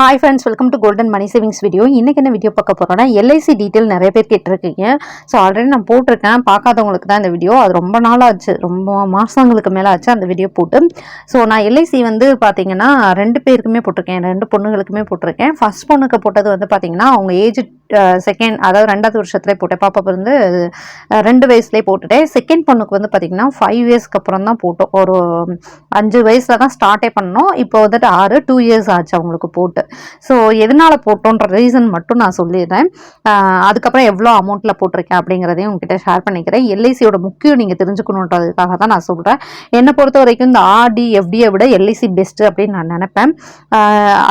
Hi friends welcome to golden money savings video இன்றைக்கி என்ன video பார்க்க போகிறோன்னா எல்ஐசி டீட்டெயில் நிறைய பேர் கேட்டிருக்கீங்க. ஸோ ஆல்ரெடி நான் போட்டிருக்கேன். பார்க்காதவங்களுக்கு தான் இந்த வீடியோ அது ரொம்ப நாள் ஆச்சு. ரொம்ப மாதங்களுக்கு மேலே ஆச்சு அந்த வீடியோ போட்டு. ஸோ நான் எல்ஐசி வந்து பார்த்தீங்கன்னா ரெண்டு பேருக்குமே போட்டிருக்கேன். ரெண்டு பொண்ணுங்களுக்குமே போட்டிருக்கேன். ஃபர்ஸ்ட் பொண்ணுக்கு போட்டது வந்து பார்த்தீங்கன்னா அவங்க ஏஜ் செகண்ட் அதாவது ரெண்டாவது வருஷத்துலேயே போட்டேன் பாப்பா வந்து ரெண்டு வயசுலேயே போட்டுட்டேன். செகண்ட் பொண்ணுக்கு வந்து பார்த்தீங்கன்னா ஃபைவ் இயர்ஸ்க்கு அப்புறம் தான் போட்டோம். ஒரு அஞ்சு வயசில் தான் ஸ்டார்ட்டே பண்ணோம். இப்போ வந்துட்டு ஆறு டூ இயர்ஸ் ஆச்சு அவங்களுக்கு போட்டு. ஸோ எதனால் போட்டோன்ற ரீசன் மட்டும் நான் சொல்லிடுறேன். அதுக்கப்புறம் எவ்வளோ அமௌண்ட்டில் போட்டிருக்கேன் அப்படிங்கிறதையும் உங்ககிட்ட ஷேர் பண்ணிக்கிறேன். எல்ஐசியோட முக்கியம் நீங்கள் தெரிஞ்சுக்கணுன்றதுக்காக தான் நான் சொல்கிறேன் என்னை பொறுத்த வரைக்கும் இந்த ஆர்டி எஃப்டியை விட எல்ஐசி பெஸ்ட்டு அப்படின்னு நான் நினைப்பேன்.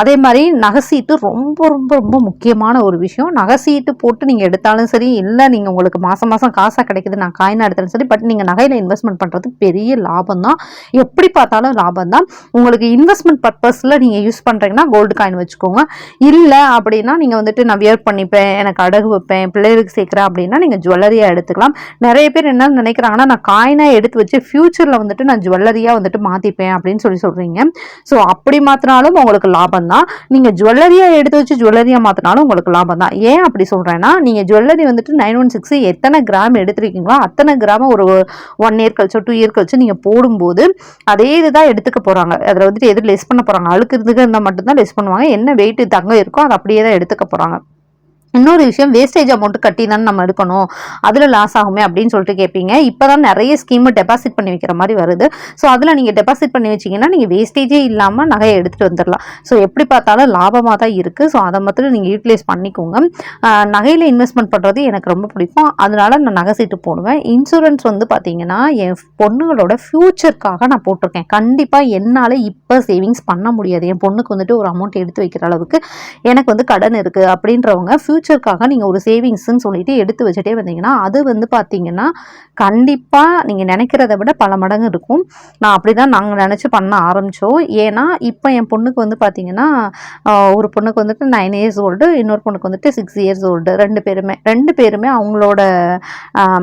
அதே மாதிரி நகைசீட்டு ரொம்ப ரொம்ப ரொம்ப முக்கியமான ஒரு விஷயம். நகைசீட்டு போட்டு நீங்கள் எடுத்தாலும் சரி இல்லை நீங்கள் உங்களுக்கு மாதம் மாதம் காசாக கிடைக்குது நான் காயினாக எடுத்தாலும் சரி பட் நீங்கள் நகையில் இன்வெஸ்ட்மெண்ட் பண்ணுறது பெரிய லாபம் தான் எப்படி பார்த்தாலும் லாபம் தான் உங்களுக்கு இன்வெஸ்ட்மெண்ட் பர்பஸில் நீங்கள் யூஸ் பண்ணுறீங்கன்னா கோல்டு காயின் வச்சுக்கோங்க. இல்லை அப்படின்னா நீங்கள் வந்துட்டு நான் வியர் பண்ணிப்பேன் எனக்கு அடகு வைப்பேன் பிள்ளைகளுக்கு சேர்க்குறேன் அப்படின்னா நீங்கள் ஜுவல்லரியாக எடுத்துக்கலாம். நிறைய பேர் என்ன நினைக்கிறாங்கன்னா நான் காயினாக எடுத்து வச்சு ஃப்யூச்சரில் வந்துட்டு நான் ஜுவல்லரியாக வந்துட்டு மாற்றிப்பேன் அப்படின்னு சொல்லி சொல்கிறீங்க ஸோ அப்படி மாற்றினாலும் உங்களுக்கு லாபம் தான் நீங்கள் ஜுவல்லரியாக எடுத்து வச்சு ஜுவல்லரியாக மாற்றினாலும் உங்களுக்கு லாபம் தான் ஏன் அப்படி சொல்கிறேன்னா நீங்கள் ஜுவல்லரி வந்துட்டு நைன் ஒன் சிக்ஸ் எத்தனை கிராம் எடுத்துருக்கீங்களோ அத்தனை கிராம் ஒரு ஒன் இயர் கழிச்சோ டூ இயர் கழிச்சு நீங்கள் போடும்போது அதே இதுதான் எடுத்துக்க போகிறாங்க அதில் வந்துட்டு எது லெஸ் பண்ண போகிறாங்க அழுக்கிறதுக்கு இருந்தால் மட்டும்தான் லெஸ் பண்ணுவாங்க. என்ன வெயிட் தங்கம் இருக்கோ அதை அப்படியே தான் எடுத்துக்க போகிறாங்க இன்னொரு விஷயம் வேஸ்டேஜ் அமௌண்ட் கட்டி தானே நம்ம எடுக்கணும். அதில் லாஸ் ஆகுமே அப்படின்னு சொல்லிட்டு கேட்பீங்க இப்போ தான் நிறைய ஸ்கீமு டெபாசிட் பண்ணி வைக்கிற மாதிரி வருது. ஸோ அதில் நீங்கள் டெபாசிட் பண்ணி வச்சிங்கன்னா நீங்கள் வேஸ்டேஜே இல்லாமல் நகையை எடுத்துகிட்டு வந்துடலாம். ஸோ எப்படி பார்த்தாலும் லாபமாக தான் இருக்குது ஸோ அதை மாத்திரம் நீங்கள் யூட்டிலைஸ் பண்ணிக்கோங்க. நகையில் இன்வெஸ்ட்மெண்ட் பண்ணுறது எனக்கு ரொம்ப பிடிக்கும். அதனால நான் நகை சீட்டு போடுவேன். இன்சூரன்ஸ் வந்து பார்த்தீங்கன்னா என் பொண்ணுங்களோட ஃப்யூச்சருக்காக நான் போட்டிருக்கேன். கண்டிப்பாக என்னால் இப்போ சேவிங்ஸ் பண்ண முடியாது. என் பொண்ணுக்கு வந்துட்டு ஒரு அமௌண்ட் எடுத்து வைக்கிற அளவுக்கு எனக்கு வந்து கடன் இருக்குது அப்படின்றவங்க ஃப்யூச்சருக்காக நீங்கள் ஒரு சேவிங்ஸ்ன்னு சொல்லிட்டு எடுத்து வச்சுட்டே வந்தீங்கன்னா அது வந்து பார்த்தீங்கன்னா கண்டிப்பாக நீங்கள் நினைக்கிறத விட பல மடங்கு இருக்கும். நான் அப்படி தான் நாங்கள் நினச்சி பண்ண ஆரம்பித்தோம் ஏன்னா இப்போ என் பொண்ணுக்கு வந்து பார்த்தீங்கன்னா ஒரு பொண்ணுக்கு வந்துட்டு நைன் இயர்ஸ் ஓல்டு இன்னொரு பொண்ணுக்கு வந்துட்டு சிக்ஸ் இயர்ஸ் ஓல்டு ரெண்டு பேருமே ரெண்டு பேருமே அவங்களோட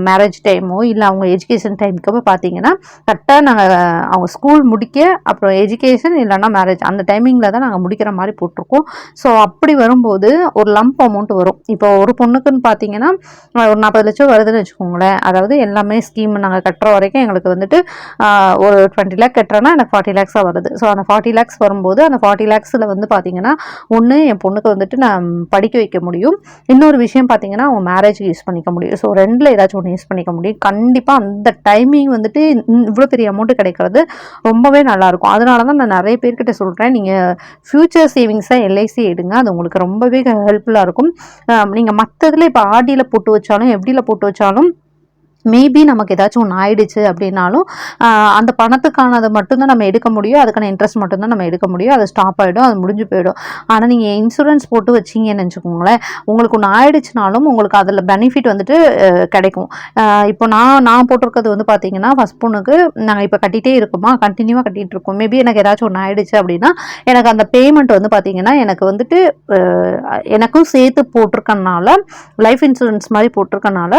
மேரேஜ் டைமோ இல்லை அவங்க எஜுகேஷன் டைமுக்கு பார்த்தீங்கன்னா கரெக்டாக நாங்கள் அவங்க ஸ்கூல் முடிக்க அப்புறம் எஜுகேஷன் இல்லைன்னா மேரேஜ் அந்த டைமிங்கில் தான் நாங்கள் முடிக்கிற மாதிரி போட்டிருக்கோம். ஸோ அப்படி வரும்போது ஒரு லம்ப் அமௌண்ட் வரும். இப்போ ஒரு பொண்ணுக்குன்னு பார்த்தீங்கன்னா ஒரு நாற்பது லட்சம் வருதுன்னு வச்சுக்கோங்களேன். அதாவது எல்லாமே ஸ்கீம் நாங்கள் கட்டுற வரைக்கும் எங்களுக்கு வந்துட்டு ஒரு டுவெண்ட்டி லேக் கட்டுறோன்னா எனக்கு ஃபார்ட்டி லேக்ஸாக வருது. ஸோ அந்த ஃபார்ட்டி லேக்ஸ் வரும்போது அந்த ஃபார்ட்டி லேக்ஸில் வந்து பார்த்தீங்கன்னா ஒன்று என் பொண்ணுக்கு வந்துட்டு நான் படிக்க வைக்க முடியும். இன்னொரு விஷயம் பார்த்தீங்கன்னா அவங்க மேரேஜுக்கு யூஸ் பண்ணிக்க முடியும். ஸோ ரெண்டில் ஏதாச்சும் ஒன்று யூஸ் பண்ணிக்க முடியும். கண்டிப்பாக அந்த டைமிங் வந்துட்டு இவ்வளோ பெரிய அமௌண்ட்டு கிடைக்கிறது ரொம்பவே நல்லாயிருக்கும் அதனால தான் நான் நிறைய பேர்கிட்ட சொல்கிறேன் நீங்கள் ஃப்யூச்சர் சேவிங்ஸாக எல்ஐசி எடுங்க. அது உங்களுக்கு ரொம்பவே ஹெல்ப்ஃபுல்லாக இருக்கும். நீங்கள் மற்றதில் இப்போ ஆடியில் போட்டு வச்சாலும் எப்படியில் போட்டு வச்சாலும் மேபி நமக்கு ஏதாச்சும் ஒன்று ஆயிடுச்சு அப்படின்னாலும் அந்த பணத்துக்கானதை மட்டும்தான் நம்ம எடுக்க முடியும். அதுக்கான இன்ட்ரெஸ்ட் மட்டும்தான் நம்ம எடுக்க முடியும். அது ஸ்டாப் ஆகிடும் அது முடிஞ்சு போயிடும். ஆனால் நீங்கள் இன்சூரன்ஸ் போட்டு வச்சிங்கன்னு வச்சுக்கோங்களேன் உங்களுக்கு ஒன்று ஆயிடுச்சுனாலும் உங்களுக்கு அதில் பெனிஃபிட் வந்துட்டு கிடைக்கும். இப்போ நான் நான் போட்டிருக்கிறது வந்து பார்த்தீங்கன்னா ஃபஸ்ட் பொண்ணுக்கு நாங்கள் இப்போ கட்டிகிட்டே இருக்கோமா கண்டினியூவாக கட்டிகிட்டு இருக்கோம். மேபி எனக்கு ஏதாச்சும் ஒன்று ஆயிடுச்சு அப்படின்னா எனக்கு அந்த பேமெண்ட் வந்து பார்த்தீங்கன்னா எனக்கு வந்துட்டு எனக்கும் சேர்த்து போட்டிருக்கனால லைஃப் இன்சூரன்ஸ் மாதிரி போட்டிருக்கனால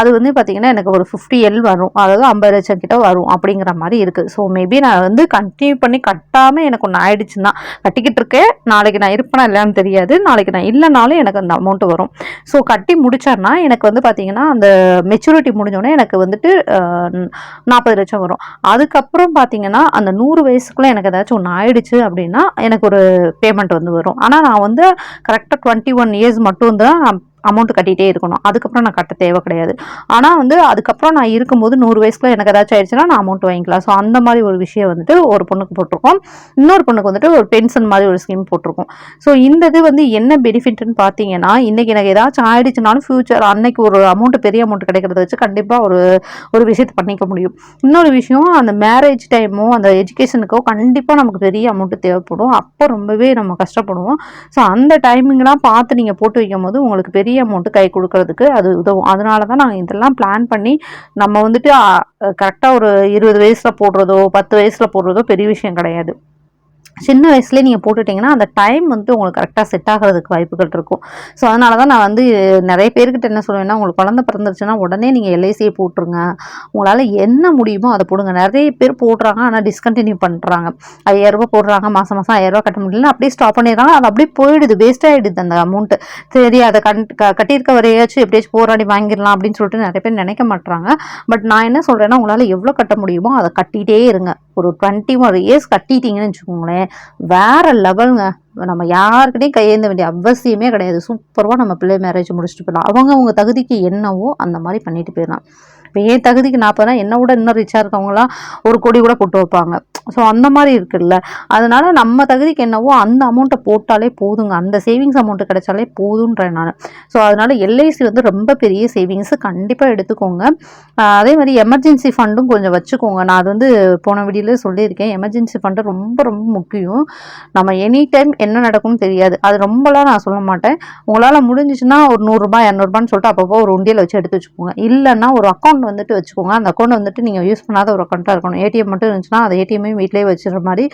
அது வந்து பார்த்தீங்கன்னா எனக்கு ஒரு ஃபிஃப்டி எல் வரும். அதாவது ஐம்பது லட்சம் கிட்ட வரும் அப்படிங்கிற மாதிரி இருக்குது ஸோ மேபி நான் வந்து கண்டினியூ பண்ணி கட்டாமல் எனக்கு ஒன்று ஆயிடுச்சுன்னா கட்டிக்கிட்டு இருக்கேன். நாளைக்கு நான் இருப்பேனா இல்லையான்னு தெரியாது. நாளைக்கு நான் இல்லைனாலும் எனக்கு அந்த அமௌண்ட் வரும். ஸோ கட்டி முடிச்சேன்னா எனக்கு வந்து பார்த்தீங்கன்னா அந்த மெச்சூரிட்டி முடிஞ்சோடனே எனக்கு வந்துட்டு நாற்பது லட்சம் வரும். அதுக்கப்புறம் பார்த்தீங்கன்னா அந்த நூறு வயசுக்குள்ளே எனக்கு ஏதாச்சும் ஒன்று ஆயிடுச்சு அப்படின்னா எனக்கு ஒரு பேமெண்ட் வந்து வரும். ஆனால் நான் வந்து கரெக்டாக டுவெண்ட்டி ஒன் இயர்ஸ் மட்டும் தான் நான் அமௌண்ட் கட்டிகிட்டே இருக்கணும். அதுக்கப்புறம் நான் கட்ட தேவை கிடையாது. ஆனால் வந்து அதுக்கப்புறம் நான் இருக்கும்போது நூறு வயசுக்குள்ள எனக்கு ஏதாச்சும் ஆயிடுச்சுன்னா நான் அமௌண்ட் வாங்கிக்கலாம். ஸோ அந்த மாதிரி ஒரு விஷயம் வந்துட்டு ஒரு பொண்ணுக்கு போட்டிருக்கோம். இன்னொரு பொண்ணுக்கு வந்துட்டு ஒரு பென்ஷன் மாதிரி ஒரு ஸ்கீம் போட்டிருக்கோம். ஸோ இந்த இது வந்து என்ன பெனிஃபிட்னு பார்த்தீங்கன்னா இன்றைக்கி எனக்கு ஏதாச்சும் ஆயிடுச்சுனாலும் ஃபியூச்சர் அன்னைக்கு ஒரு அமௌண்ட் பெரிய அமௌண்ட் கிடைக்கிறத வச்சு கண்டிப்பாக ஒரு ஒரு விஷயத்தை பண்ணிக்க முடியும். இன்னொரு விஷயம் அந்த மேரேஜ் டைமோ அந்த எஜுகேஷனுக்கோ கண்டிப்பாக நமக்கு பெரிய அமௌண்ட் தேவைப்படும். அப்போ ரொம்பவே நம்ம கஷ்டப்படுவோம். ஸோ அந்த டைமிங்லாம் பார்த்து நீங்கள் போட்டு வைக்கும் போது உங்களுக்கு பெரிய அமௌண்ட்டு கை கொடுக்கறதுக்கு அது உதவும். அதனால தான் நாங்கள் இதெல்லாம் பிளான் பண்ணி நம்ம வந்துட்டு கரெக்டாக ஒரு இருபது வயசில் போடுறதோ பத்து வயசில் போடுறதோ பெரிய விஷயம் கிடையாது. சின்ன வயசுலேயே நீங்கள் போட்டுட்டிங்கன்னா அந்த டைம் வந்து உங்களுக்கு கரெக்டாக செட் ஆகிறதுக்கு வாய்ப்புகள் இருக்கும். ஸோ அதனால தான் நான் வந்து நிறைய பேர்கிட்ட என்ன சொல்லுவேன்னா உங்களுக்கு குழந்தை பிறந்துருச்சுன்னா உடனே நீங்கள் எல்ஐசியை போட்டுருங்க. உங்களால் என்ன முடியுமோ அதை போடுங்க. நிறைய பேர் போடுறாங்க ஆனால் டிஸ்கண்டினியூ பண்ணுறாங்க ஐயாயிரரூபா போடுறாங்க மாதம் மாதம் ஐயாயிரரூபா கட்ட முடியல அப்படியே ஸ்டாப் பண்ணிடுறாங்க. அது அப்படியே போயிடுது வேஸ்ட் ஆகிடுது அந்த அமௌண்ட்டு சரி அதை கண் க கட்டியிருக்க வரையாச்சும் எப்படியாச்சும் போராடி வாங்கிடலாம் அப்படின்னு சொல்லிட்டு நிறைய பேர் நினைக்க மாட்டாங்க பட் நான் என்ன சொல்கிறேன்னா உங்களால் எவ்வளோ கட்ட முடியுமோ அதை கட்டிகிட்டே இருங்க. ஒரு டுவெண்ட்டி ஒரு இயர்ஸ் கட்டிட்டீங்கன்னு வச்சுக்கோங்களேன் வேற லெவலுங்க நம்ம யாருக்கிட்டையும் கையேந்த வேண்டிய அவசியமே கிடையாது. சூப்பராக நம்ம பிள்ளை மேரேஜ் முடிச்சுட்டு போயிடலாம். அவங்க அவங்க தகுதிக்கு என்னவோ அந்த மாதிரி பண்ணிட்டு போயிடலாம். இப்போ என் தகுதிக்கு நாற்பதுனா என்ன விட இன்னும் ரிச்சாக இருக்கவங்களாம் ஒரு கோடி கூட போட்டு வைப்பாங்க. ஸோ அந்த மாதிரி இருக்குல்ல. அதனால நம்ம தகுதிக்கு என்னவோ அந்த அமௌண்ட்டை போட்டாலே போதுங்க. அந்த சேவிங்ஸ் அமௌண்ட்டு கிடைச்சாலே போதுன்றேன் நான். ஸோ அதனால் எல்ஐசி வந்து ரொம்ப பெரிய சேவிங்ஸ் கண்டிப்பாக எடுத்துக்கோங்க. அதே மாதிரி எமர்ஜென்சி ஃபண்டும் கொஞ்சம் வச்சுக்கோங்க. நான் அது வந்து போன வீடியோவில் சொல்லியிருக்கேன். எமர்ஜென்சி ஃபண்டு ரொம்ப ரொம்ப முக்கியம். நம்ம எனி டைம் என்ன நடக்கும்னு தெரியாது. அது ரொம்பலாம் நான் சொல்ல மாட்டேன். உங்களால் முடிஞ்சிச்சுன்னா ஒரு நூறுரூபா இரநூறுபான்னு சொல்லிட்டு அப்பப்போ ஒரு உண்டியில் வச்சு எடுத்து வச்சுக்கோங்க. இல்லைன்னா ஒரு அக்கௌண்ட் அக்கௌண்ட் வந்துட்டு வச்சுக்கோங்க. அந்த அக்கௌண்ட் வந்துட்டு நீங்கள் யூஸ் பண்ணாத ஒரு அக்கௌண்ட்டாக இருக்கணும். ஏடிஎம் மட்டும் இருந்துச்சுன்னா அந்த ஏடிஎம்மையும் வீட்டிலேயே வச்சுற மாதிரி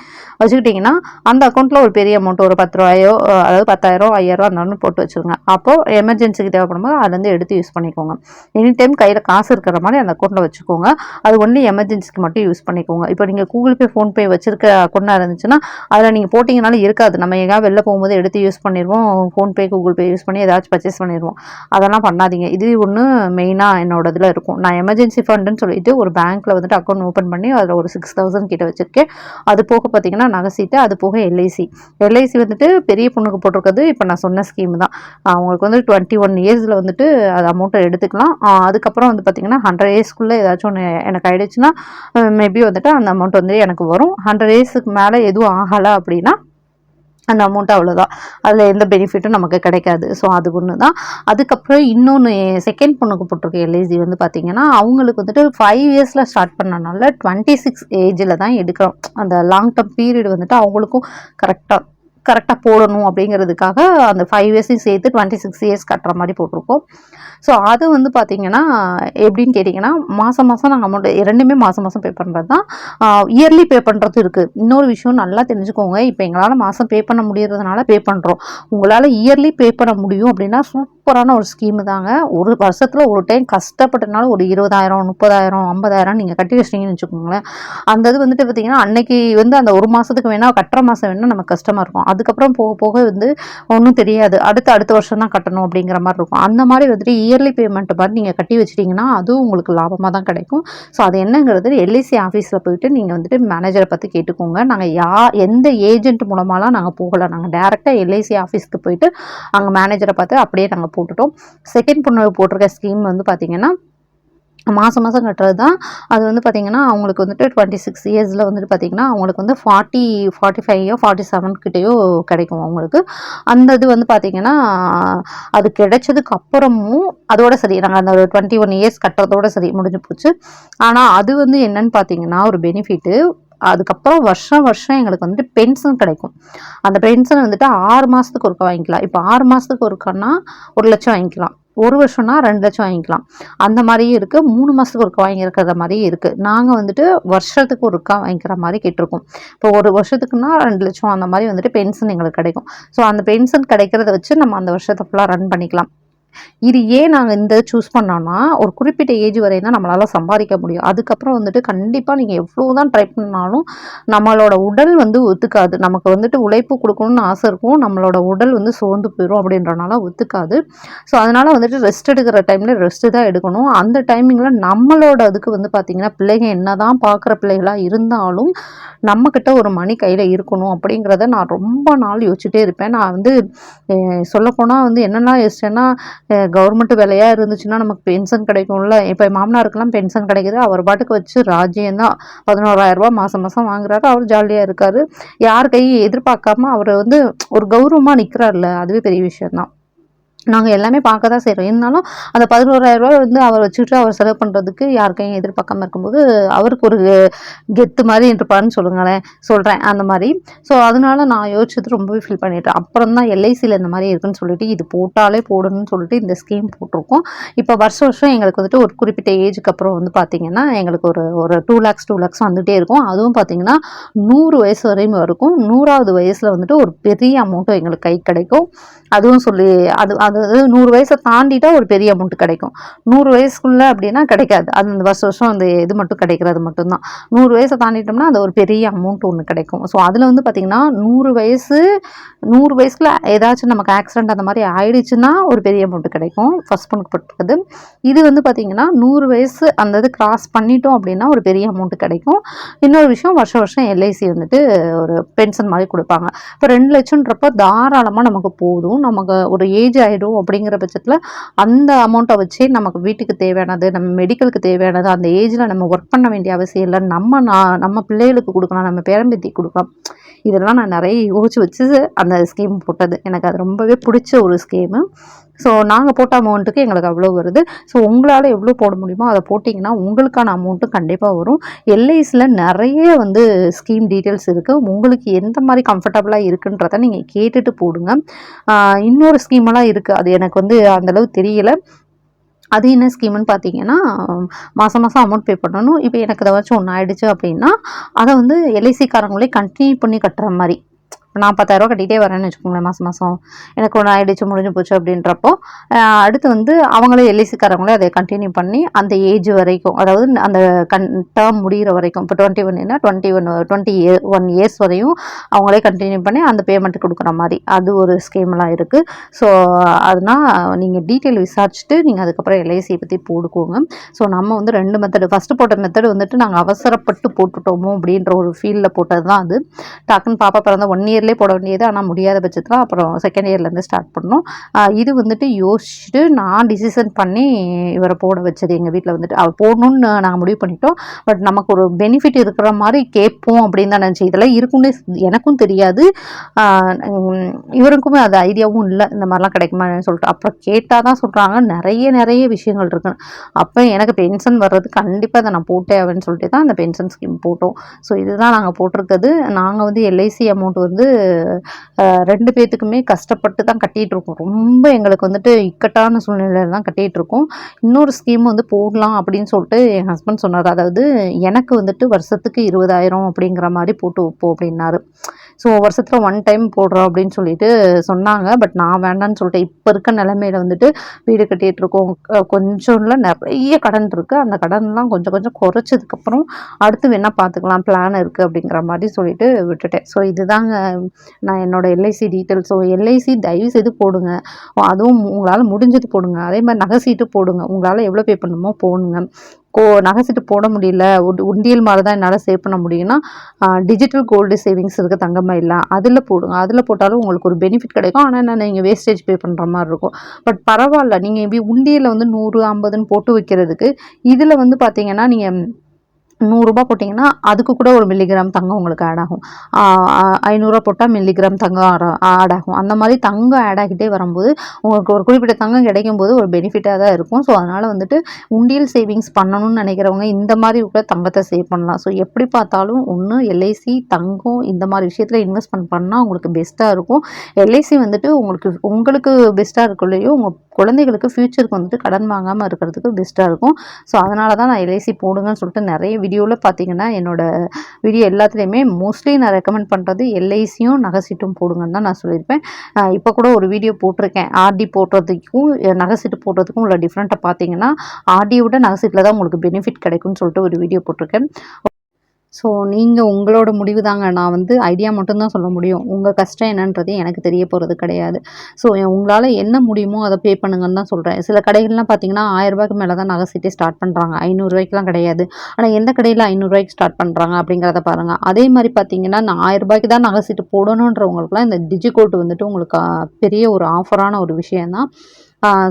வச்சுக்கிட்டிங்கன்னா அந்த அக்கௌண்ட்டில் ஒரு பெரிய அமௌண்ட் ஒரு பத்து ரூபாயோ அதாவது பத்தாயிரம் ஐயாயிரம் அந்த போட்டு வச்சுருங்க. அப்போது எமர்ஜென்சிக்கு தேவைப்படும் போது அதுலேருந்து எடுத்து யூஸ் பண்ணிக்கோங்க. எனி டைம் கையில் காசு இருக்கிற மாதிரி அந்த அக்கௌண்ட்டில் வச்சுக்கோங்க. அது ஒன்லி எமர்ஜென்சிக்கு மட்டும் யூஸ் பண்ணிக்கோங்க. இப்போ நீங்கள் கூகுள் பே ஃபோன்பே வச்சிருக்க அக்கௌண்ட்டாக இருந்துச்சுன்னா அதில் நீங்கள் போட்டிங்கனாலும் இருக்காது. நம்ம எங்கேயாவது வெளில போகும்போது எடுத்து யூஸ் பண்ணிடுவோம். ஃபோன்பே கூகுள் பே யூஸ் பண்ணி ஏதாச்சும் பர்ச்சேஸ் பண்ணிடுவோம். அதெல்லாம் பண்ணாதீங்க. இது ஒன்று மெயினாக என்னோட இதில் இருக்கும். நான் எமர்ஜென்சி ஃபண்டுன்னு சொல்லிட்டு ஒரு பேங்க்கில் வந்துட்டு அக்கௌண்ட் ஓப்பன் பண்ணி அதில் ஒரு சிக்ஸ் தௌசண்ட் கிட்ட வச்சுருக்கேன். அது போக பார்த்தீங்கன்னா நகைசீட்டு அது போக எல்ஐசி எல்ஐசி வந்துட்டு பெரிய பொண்ணுக்கு போட்டிருக்கிறது. இப்போ நான் சொன்ன ஸ்கீம் தான். அவங்களுக்கு வந்து டுவெண்ட்டி ஒன் இயர்ஸில் வந்துட்டு அது அமௌண்ட்டை எடுத்துக்கலாம். அதுக்கப்புறம் வந்து பார்த்திங்கன்னா ஹண்ட்ரட் இயர்ஸ்க்குள்ளே ஏதாச்சும் ஒன்று எனக்கு ஆகிடுச்சுன்னா மேபி வந்துட்டு அந்த அமௌண்ட் வந்து எனக்கு வரும். ஹண்ட்ரட் இயர்ஸுக்கு மேலே எதுவும் ஆகலை அப்படின்னா அந்த அமௌண்ட் அவ்வளோதான் அதில் எந்த பெனிஃபிட்டும் நமக்கு கிடைக்காது. ஸோ அது ஒன்று தான் அதுக்கப்புறம் இன்னொன்று செகண்ட் பொண்ணுக்கு போட்டிருக்க எல்ஐசி வந்து பார்த்திங்கன்னா அவங்களுக்கு வந்துட்டு ஃபைவ் இயர்ஸில் ஸ்டார்ட் பண்ணனால டுவெண்ட்டி சிக்ஸ் ஏஜில் தான் எடுக்கிறோம். அந்த லாங் டேர்ம் பீரியட் வந்துட்டு அவங்களுக்கும் கரெக்டாக கரெக்டாக போடணும் அப்படிங்கிறதுக்காக அந்த ஃபைவ் இயர்ஸையும் சேர்த்து டுவெண்ட்டி சிக்ஸ் இயர்ஸ் கட்டுற மாதிரி போட்டிருக்கோம். ஸோ அது வந்து பார்த்திங்கன்னா எப்படின்னு கேட்டிங்கன்னா மாதம் மாதம் நாங்கள் அமௌண்ட் ரெண்டுமே மாதம் மாதம் பே பண்ணுறது தான் இயர்லி பே பண்ணுறது இருக்குது இன்னொரு விஷயம் நல்லா தெரிஞ்சுக்கோங்க. இப்போ எங்களால் மாதம் பே பண்ண முடியறதுனால பே பண்ணுறோம் உங்களால் இயர்லி பே பண்ண முடியும் அப்படின்னா சூப்பரான ஒரு ஸ்கீமு தாங்க. ஒரு வருஷத்தில் ஒரு டைம் கஷ்டப்பட்டனால ஒரு இருபதாயிரம் முப்பதாயிரம் ஐம்பதாயிரம் நீங்கள் கட்டி வச்சிட்டிங்கன்னு வச்சுக்கோங்களேன். அந்த இது வந்துட்டு பார்த்திங்கன்னா அன்னைக்கு வந்து அந்த ஒரு மாதத்துக்கு வேணால் கட்டுற மாதம் வேணால் நமக்கு கஷ்டமாக இருக்கும். அதுக்கப்புறம் போக போக வந்து ஒன்றும் தெரியாது. அடுத்த அடுத்த வருஷம் தான் கட்டணும் அப்படிங்கிற மாதிரி இருக்கும். அந்த மாதிரி வந்துட்டு இயர்லி பேமெண்ட் மாதிரி நீங்கள் கட்டி வச்சிட்டிங்கன்னா அதுவும் உங்களுக்கு லாபமாக தான் கிடைக்கும். ஸோ அது என்னங்கிறது எல்ஐசி ஆஃபீஸில் போயிட்டு நீங்கள் வந்துட்டு மேனேஜரை பற்றி கேட்டுக்கோங்க. நாங்கள் யா எந்த ஏஜென்ட் மூலமாலாம் நாங்கள் போகலை. நாங்கள் டேரெக்டாக எல்ஐசி ஆஃபீஸ்க்கு போயிட்டு அங்கே மேனேஜரை பார்த்து அப்படியே நாங்கள் போட்டுட்டோம். செகண்ட் பொண்ணு போட்டிருக்க ஸ்கீம் வந்து பார்த்திங்கன்னா மாதம் மாதம் கட்டுறது தான் அது வந்து பார்த்திங்கன்னா அவங்களுக்கு வந்துட்டு டுவெண்ட்டி சிக்ஸ் இயர்ஸில் வந்துட்டு பார்த்திங்கன்னா அவங்களுக்கு வந்து ஃபார்ட்டி ஃபார்ட்டி ஃபைவோ ஃபார்ட்டி செவன் கிட்டேயோ கிடைக்கும் அவங்களுக்கு. அந்த இது வந்து பார்த்திங்கன்னா அது கிடைச்சதுக்கு அப்புறமும் அதோட சரி நாங்கள் அந்த ஒரு டுவெண்ட்டி ஒன் இயர்ஸ் கட்டுறதோட சரி முடிஞ்சு போச்சு. ஆனால் அது வந்து என்னன்னு பார்த்தீங்கன்னா ஒரு பெனிஃபிட்டு அதுக்கப்புறம் வருஷம் வருஷம் எங்களுக்கு வந்துட்டு பென்ஷன் கிடைக்கும். அந்த பென்ஷன் வந்துட்டு ஆறு மாதத்துக்கு ஒருக்கா வாங்கிக்கலாம். இப்போ ஆறு மாதத்துக்கு ஒருக்கான்னா ஒரு லட்சம் வாங்கிக்கலாம். ஒரு வருஷம்னா ரெண்டு லட்சம் வாங்கிக்கலாம். அந்த மாதிரியும் இருக்குது மூணு மாதத்துக்கு ஒருக்கா வாங்கியிருக்கிற மாதிரியும் இருக்குது நாங்கள் வந்துட்டு வருஷத்துக்கு ஒருக்கா வாங்கிக்கிற மாதிரி கேட்டிருக்கோம். இப்போ ஒரு வருஷத்துக்குன்னா ரெண்டு லட்சம் அந்த மாதிரி வந்துட்டு பென்ஷன் எங்களுக்கு கிடைக்கும். ஸோ அந்த பென்ஷன் கிடைக்கிறத வச்சு நம்ம அந்த வருஷத்தை ஃபுல்லாக ரன் பண்ணிக்கலாம். இது ஏன் நாங்கள் இந்த சூஸ் பண்ணோன்னா ஒரு குறிப்பிட்ட ஏஜ் வரையும் தான் நம்மளால் சம்பாதிக்க முடியும். அதுக்கப்புறம் வந்துட்டு கண்டிப்பாக நீங்கள் எவ்வளோ தான் ட்ரை பண்ணாலும் நம்மளோட உடல் வந்து ஒத்துக்காது. நமக்கு வந்துட்டு உழைப்பு கொடுக்கணும்னு ஆசை இருக்கும். நம்மளோட உடல் வந்து சோர்ந்து போயிடும் அப்படின்றனால ஒத்துக்காது. ஸோ அதனால் வந்துட்டு ரெஸ்ட் எடுக்கிற டைமில் ரெஸ்ட்டு தான் எடுக்கணும். அந்த டைமிங்கில் நம்மளோட அதுக்கு வந்து பார்த்திங்கன்னா பிள்ளைங்க என்ன தான் பார்க்குற பிள்ளைகளாக இருந்தாலும் நம்மக்கிட்ட ஒரு மணி கையில் இருக்கணும் அப்படிங்கிறத நான் ரொம்ப நாள் யோசிச்சுட்டே இருப்பேன். நான் வந்து சொல்லப்போனால் வந்து என்னெல்லாம் யோசிச்சேன்னா கவர்மெண்ட் வேலையாக இருந்துச்சுன்னா நமக்கு பென்ஷன் கிடைக்கும்ல. இப்போ மாமனாருக்கெல்லாம் பென்ஷன் கிடைக்குது. அவர் பாட்டுக்கு வச்சு ராஜ்யம்தான் பதினோராயிரரூபா மாதம் மாதம் வாங்குறாரு. அவர் ஜாலியாக இருக்கார். யார் கையும் எதிர்பார்க்காம அவர் வந்து ஒரு கௌரவமாக நிற்கிறார்ல அதுவே பெரிய விஷயம்தான். நாங்கள் எல்லாமே பார்க்க தான் செய்கிறோம் இருந்தாலும் அந்த பதினோராயிரரூவா வந்து அவர் வச்சுக்கிட்டு அவர் செலவு பண்ணுறதுக்கு யாருக்கையும் எதிர்பார்க்காம இருக்கும்போது அவருக்கு ஒரு கெத்து மாதிரி இருப்பான்னு சொல்லுங்களேன் சொல்கிறேன் அந்த மாதிரி. ஸோ அதனால நான் யோசிச்சது ரொம்பவே ஃபீல் பண்ணிட்டேன். அப்புறம் தான் எல்ஐசியில் இந்த மாதிரி இருக்குன்னு சொல்லிட்டு இது போட்டாலே போடணும்னு சொல்லிட்டு இந்த ஸ்கீம் போட்டிருக்கோம். இப்போ வருஷம் வருஷம் எங்களுக்கு வந்துட்டு ஒரு குறிப்பிட்ட ஏஜுக்கு அப்புறம் வந்து பார்த்திங்கன்னா எங்களுக்கு ஒரு ஒரு டூ லேக்ஸ் டூ லேக்ஸ் வந்துகிட்டே இருக்கும். அதுவும் பார்த்திங்கன்னா நூறு வயசு வரையும் இருக்கும். நூறாவது வயசில் வந்துட்டு ஒரு பெரிய அமௌண்ட்டும் எங்களுக்கு கை கிடைக்கும். அதுவும் சொல்லி அது அது நூறு வயசை தாண்டிட்டா ஒரு பெரிய அமௌண்ட் கிடைக்கும். நூறு வயசுக்குள்ளே அப்படின்னா கிடைக்காது. அது அந்த வருஷம் வருஷம் அந்த இது மட்டும் கிடைக்கிறது மட்டும்தான். நூறு வயசை தாண்டிட்டோம்னா அது ஒரு பெரிய அமௌண்ட் ஒன்று கிடைக்கும். ஸோ அதில் வந்து பார்த்திங்கன்னா நூறு வயசு நூறு வயசுக்குள்ள ஏதாச்சும் நமக்கு ஆக்சிடெண்ட் அந்த மாதிரி ஆயிடுச்சுன்னா ஒரு பெரிய அமௌண்ட் கிடைக்கும். ஃபஸ்ட் பொண்ணுக்கு பட்டுறது இது வந்து பார்த்திங்கன்னா நூறு வயசு அந்த இது கிராஸ் பண்ணிட்டோம் அப்படின்னா ஒரு பெரிய அமௌண்ட் கிடைக்கும். இன்னொரு விஷயம் வருஷம் வருஷம் எல்ஐசி வந்துட்டு ஒரு பென்ஷன் மாதிரி கொடுப்பாங்க. இப்போ ரெண்டு லட்சம்ன்றப்போ தாராளமாக நமக்கு போதும். நமக்கு ஒரு ஏஜ் ஆகிடும் அப்படிங்கிற பட்சத்தில் அந்த அமௌண்ட்டை வச்சு நமக்கு வீட்டுக்கு தேவையானது நம்ம மெடிக்கலுக்கு தேவையானது அந்த ஏஜில் நம்ம ஒர்க் பண்ண வேண்டிய அவசியம் இல்லை. நம்ம நான் நம்ம பிள்ளைகளுக்கு கொடுக்கலாம் நம்ம பேரம்பேத்தி கொடுக்கலாம். இதெல்லாம் நான் நிறைய யோசிச்சு வச்சு அந்த ஸ்கீம் போட்டது. எனக்கு அது ரொம்பவே பிடிச்ச ஒரு ஸ்கீமு ஸோ நாங்கள் போட்ட அமௌண்ட்டுக்கு எங்களுக்கு அவ்வளோ வருது. ஸோ உங்களால் எவ்வளோ போட முடியுமோ அதை போட்டிங்கன்னா உங்களுக்கான அமௌண்ட்டும் கண்டிப்பாக வரும். எல்ஐஸில் நிறைய வந்து ஸ்கீம் டீட்டெயில்ஸ் இருக்குது உங்களுக்கு எந்த மாதிரி கம்ஃபர்டபுளாக இருக்குன்றத நீங்கள் கேட்டுட்டு போடுங்க. இன்னொரு ஸ்கீமெல்லாம் இருக்குது அது எனக்கு வந்து அந்தளவு தெரியல. அது என்ன ஸ்கீம்னு பார்த்தீங்கன்னா மாதம் மாதம் அமௌண்ட் பே பண்ணணும். இப்போ எனக்கு ஏதாச்சும் ஒன்று ஆயிடுச்சு அப்படின்னா அதை வந்து எல்ஐசிக்காரங்களே கண்டினியூ பண்ணி கட்டுற மாதிரி. நான் பத்தாயிரரூவா கட்டிகிட்டே வரேன்னு வச்சுக்கோங்களேன் மாதம் மாதம் எனக்கு ஒன்று ஆயிடுச்சு முடிஞ்சு போச்சு அப்படின்றப்போ அடுத்து வந்து அவங்களே எல்ஐசிக்காரங்களே அதை கண்டினியூ பண்ணி அந்த ஏஜ் வரைக்கும் அதாவது அந்த கன் டேர்ம் முடிகிற வரைக்கும் இப்போ டுவெண்ட்டி ஒன்னா twenty one twenty year one years வரையும் அவங்களே கண்டினியூ பண்ணி அந்த பேமெண்ட் கொடுக்குற மாதிரி. அது ஒரு ஸ்கீம்லாம் இருக்குது ஸோ அதனால் நீங்கள் டீட்டெயில் விசாரிச்சுட்டு நீங்கள் அதுக்கப்புறம் எல்ஐசியை பற்றி போடுக்கோங்க ஸோ நம்ம வந்து ரெண்டு மெத்தடு ஃபஸ்ட்டு போட்ட மெத்தடு வந்துட்டு நாங்கள் அவசரப்பட்டு போட்டுட்டோமோ அப்படின்ற ஒரு ஃபீலில் போட்டது தான் அது. டக்குன்னு பாப்பா பிறந்த ஒன் இயர் இயர்லேயே போட வேண்டியது. ஆனால் முடியாத பட்சத்தில் அப்புறம் செகண்ட் இயர்லேருந்து ஸ்டார்ட் பண்ணோம் இது வந்துட்டு யோசிச்சுட்டு நான் டிசிஷன் பண்ணி இவரை போட வச்சது. எங்கள் வீட்டில் வந்துட்டு அவர் போடணும்னு நாங்கள் முடிவு பண்ணிட்டோம். பட் நமக்கு ஒரு பெனிஃபிட் இருக்கிற மாதிரி கேட்போம் அப்படின்னு தான் நினச்சி இதெல்லாம் இருக்குன்னே எனக்கும் தெரியாது. இவருக்குமே அது ஐடியாவும் இல்லை. இந்த மாதிரிலாம் கிடைக்குமான்னு சொல்லிட்டு. அப்புறம் கேட்டால் தான் சொல்கிறாங்க நிறைய நிறைய விஷயங்கள் இருக்கு. அப்போ எனக்கு பென்ஷன் வர்றது கண்டிப்பாக அதை நான் போட்டேன் அப்படின்னு சொல்லிட்டு தான் அந்த பென்ஷன் ஸ்கீம் போட்டோம். ஸோ இதுதான் நாங்கள் போட்டிருக்கிறது. நாங்கள் வந்து எல்ஐசி அமௌண்ட் வந்து ரெண்டு பேர்த்துக்குமே கஷ்டப்பட்டு தான் கட்டிகிட்ருக்கோம் ரொம்ப எங்களுக்கு வந்துட்டு இக்கட்டான சூழ்நிலையில் தான் கட்டிகிட்ருக்கோம் இன்னொரு ஸ்கீம் வந்து போடலாம் அப்படின்னு சொல்லிட்டு என் ஹஸ்பண்ட் சொன்னார். அதாவது எனக்கு வந்துட்டு வருஷத்துக்கு இருபதாயிரம் அப்படிங்கிற மாதிரி போட்டு வைப்போம் அப்படின்னாரு. ஸோ வருஷத்தில் ஒன் டைம் போடுறோம் அப்படின்னு சொல்லிட்டு சொன்னாங்க. பட் நான் வேண்டான்னு சொல்லிட்டு இப்போ இருக்க நிலமையில வந்துட்டு வீடு கட்டிகிட்டு இருக்கோம். கொஞ்சம்ல நிறைய கடன் இருக்குது அந்த கடன்லாம் கொஞ்சம் கொஞ்சம் குறைச்சதுக்கப்புறம் அடுத்து வேணால் பார்த்துக்கலாம் பிளான் இருக்குது அப்படிங்கிற மாதிரி சொல்லிட்டு விட்டுட்டேன். ஸோ இதுதாங்க நான் என்னோடய எல்ஐசி டீட்டெயில் ஸோ எல்ஐசி தயவு செய்து போடுங்க. அதுவும் உங்களால் முடிஞ்சது போடுங்க. அதே மாதிரி நகை சீட்டு போடுங்க. உங்களால் எவ்வளோ பே பண்ணுமோ போடுங்க. கோ நகை சீட்டு போட முடியல. உண்டியல் மாதிரி தான் என்னால் சேவ் பண்ண முடியும்னா டிஜிட்டல் கோல்டு சேவிங்ஸ் இருக்குது தங்கமாக இல்லை அதில் போடுங்க. அதில் போட்டாலும் உங்களுக்கு ஒரு பெனிஃபிட் கிடைக்கும். ஆனால் என்ன நீங்கள் வேஸ்டேஜ் பே பண்ணுற மாதிரி இருக்கும். பட் பரவாயில்ல. நீங்கள் எப்படி உண்டியலில் வந்து நூறு ஐம்பதுன்னு போட்டு வைக்கிறதுக்கு இதில் வந்து பார்த்தீங்கன்னா நீங்கள் நூறுரூபா போட்டிங்கன்னா அதுக்கு கூட ஒரு மில்லிகிராம் தங்கம் உங்களுக்கு ஆட் ஆகும். ஐநூறுரூவா போட்டால் மில்லிகிராம் தங்கம் ஆட் ஆகும். அந்த மாதிரி தங்கம் ஆட் ஆகிட்டே வரும்போது உங்களுக்கு ஒரு குறிப்பிட்ட தங்கம் கிடைக்கும் போது ஒரு பெனிஃபிட்டாக தான் இருக்கும். ஸோ அதனால் வந்துட்டு உண்டியல் சேவிங்ஸ் பண்ணணும்னு நினைக்கிறவங்க இந்த மாதிரி கூட தங்கத்தை சேவ் பண்ணலாம். ஸோ எப்படி பார்த்தாலும் ஒன்று எல்ஐசி தங்கம் இந்த மாதிரி விஷயத்தில் இன்வெஸ்ட்மெண்ட் பண்ணால் உங்களுக்கு பெஸ்ட்டாக இருக்கும். எல்ஐசி வந்துட்டு உங்களுக்கு உங்களுக்கு பெஸ்ட்டாக இருக்கும் இல்லையோ உங்கள் குழந்தைகளுக்கு ஃப்யூச்சருக்கு வந்துட்டு கடன் வாங்காமல் இருக்கிறதுக்கு பெஸ்ட்டாக இருக்கும். ஸோ அதனால தான் நான் எல்ஐசி போடுங்கன்னு சொல்லிட்டு நிறைய வீடியோவில் பார்த்தீங்கன்னா என்னோடய வீடியோ எல்லாத்துலேயுமே மோஸ்ட்லி நான் ரெக்கமெண்ட் பண்ணுறது எல்ஐசியும் நகை சீட்டும் போடுங்கன்னு தான் நான் சொல்லியிருப்பேன். இப்போ கூட ஒரு வீடியோ போட்டிருக்கேன். ஆர்டி போடுறதுக்கும் நகை சீட்டு போடுறதுக்கும் உள்ள டிஃப்ரெண்ட்டை பார்த்தீங்கன்னா ஆர்டியை விட நகை சீட்டில் தான் உங்களுக்கு பெனிஃபிட் கிடைக்கும்னு சொல்லிட்டு ஒரு வீடியோ போட்டிருக்கேன். ஸோ நீங்கள் உங்களோட முடிவு தாங்க நான் வந்து ஐடியா மட்டும்தான் சொல்ல முடியும். உங்கள் கஷ்டம் என்னன்றது எனக்கு தெரிய போகிறது கிடையாது. ஸோ உங்களால் என்ன முடியுமோ அதை பே பண்ணுங்கன்னு தான் சொல்கிறேன் சில கடைகள்லாம் பார்த்தீங்கன்னா ஆயிரரூபாய்க்கு மேலே தான் நகை சீட்டே ஸ்டார்ட் பண்ணுறாங்க ஐநூறுரூவாய்க்குலாம் கிடையாது. ஆனால் எந்த கடையில் ஐநூறுரூவாய்க்கு ஸ்டார்ட் பண்ணுறாங்க அப்படிங்கிறத பாருங்கள் அதே மாதிரி பார்த்தீங்கன்னா நான் ஆயிரரூபாய்க்கு தான் நகை சீட்டு போடணுன்றவங்களுக்குலாம் இந்த டிஜிகோட் வந்துட்டு உங்களுக்கு பெரிய ஒரு ஆஃபரான ஒரு விஷயம் தான்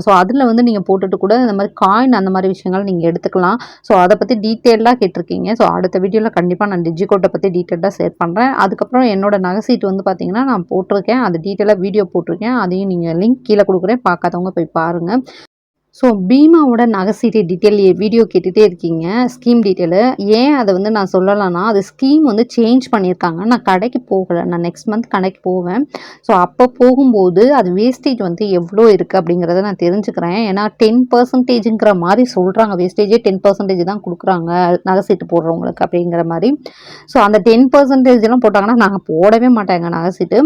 ஸோ அதில் வந்து நீங்கள் போட்டுட்டு கூட இந்த மாதிரி காயின் அந்த மாதிரி விஷயங்கள் நீங்கள் எடுத்துக்கலாம். ஸோ அதை பற்றி டீட்டெயிலாக கேட்டிருக்கீங்க. ஸோ அடுத்த வீடியோவில் கண்டிப்பாக நான் டிஜிகோட்டை பற்றி டீட்டெயிலாக ஷேர் பண்ணுறேன் அதுக்கப்புறம் என்னோட நகை வந்து பார்த்தீங்கன்னா நான் போட்டிருக்கேன். அது டீட்டெயிலாக வீடியோ போட்டிருக்கேன். அதையும் நீங்கள் லிங்க் கீழே கொடுக்குறேன். பார்க்காதவங்க போய் பாருங்கள் ஸோ பீமாவோட நகைசீட்டு டீட்டெயில் வீடியோ கேட்டுகிட்டே இருக்கீங்க. ஸ்கீம் டீட்டெயிலு ஏன் அதை வந்து நான் சொல்லலைன்னா அது ஸ்கீம் வந்து சேஞ்ச் பண்ணியிருக்காங்க. நான் கடைக்கு போகலை. நான் நெக்ஸ்ட் மந்த் கடைக்கு போவேன். ஸோ அப்போ போகும்போது அது வேஸ்டேஜ் வந்து எவ்வளோ இருக்குது அப்படிங்கிறத நான் தெரிஞ்சுக்கிறேன். ஏன்னா டென் பர்சன்டேஜுங்கிற மாதிரி சொல்கிறாங்க வேஸ்டேஜே டென் பர்சன்டேஜ் தான் கொடுக்குறாங்க நகைசீட்டு போடுறவங்களுக்கு அப்படிங்கிற மாதிரி. ஸோ அந்த டென் பர்சன்டேஜ்லாம் போட்டாங்கன்னா நாங்கள் போடவே மாட்டேங்க நகைசீட்டு.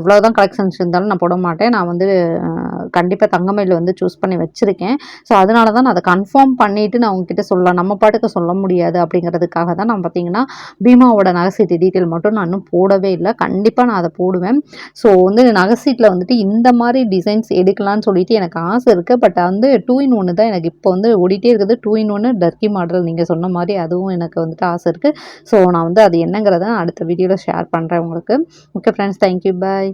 எவ்வளோ தான் கலெக்ஷன்ஸ் இருந்தாலும் நான் போட மாட்டேன். நான் வந்து கண்டிப்பாக தங்கமயில் வந்து சூஸ் பண்ணி வச்சுருக்கேன். ஸோ அதனால தான் நான் அதை கன்ஃபார்ம் பண்ணிவிட்டு நான் உங்ககிட்ட சொல்லலாம் நம்ம பாட்டுக்கு சொல்ல முடியாது அப்படிங்கிறதுக்காக தான் நான் பார்த்தீங்கன்னா பீமாவோட நகைசீட்டு டீட்டெயில் மட்டும் நான் இன்னும் போடவே இல்லை. கண்டிப்பாக நான் அதை போடுவேன். ஸோ வந்து நகைசீட்டில் வந்துட்டு இந்த மாதிரி டிசைன்ஸ் எடுக்கலாம்னு சொல்லிட்டு எனக்கு ஆசை இருக்குது பட் வந்து டூ இன் ஒன்று தான் எனக்கு இப்போ வந்து ஓடிட்டே இருக்குது. டூ இன் ஒன்று டர்க்கி மாடல் நீங்கள் சொன்ன மாதிரி அதுவும் எனக்கு வந்துட்டு ஆசை இருக்குது ஸோ நான் வந்து அது என்னங்கிறத அடுத்த வீடியோவில் ஷேர் பண்ணுறேன் உங்களுக்கு. Okay friends thank you bye